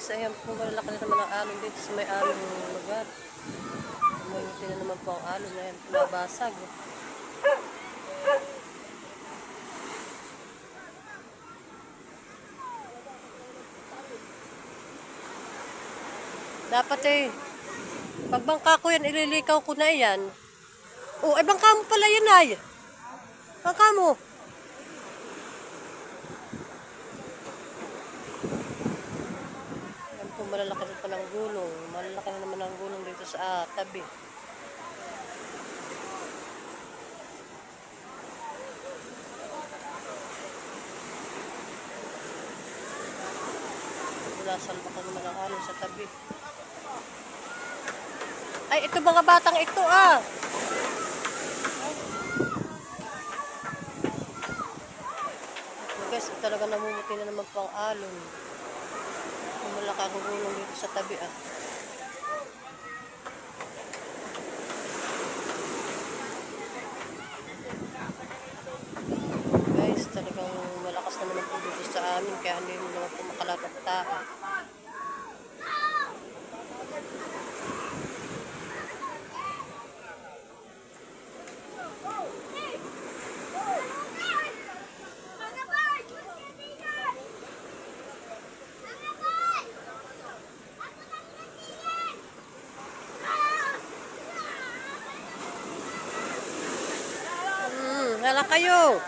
guys, ayan po malalaki na naman ang alon dito sa may alon lugar. Umuwi na naman po ang alon na yan, nabasag. Dapat eh, pag bangka ko yan, ililikaw ko na yan. Oh, ay bangka mo pala yan ay. Bangka mo. Yan po, malalaki na pa ng gulong. Malalaki na naman ang gulong dito sa ah, tabi. Wala salpakan naman ang alon sa tabi. Ay, ito mga batang ito ah. Guys, talaga namumuti na naman pang alon. Malaki ang gulong dito sa tabi ah. Guys, talagang malakas naman ang dito sa amin kaya hindi mo naman po makalatag tao. Mangal kayo!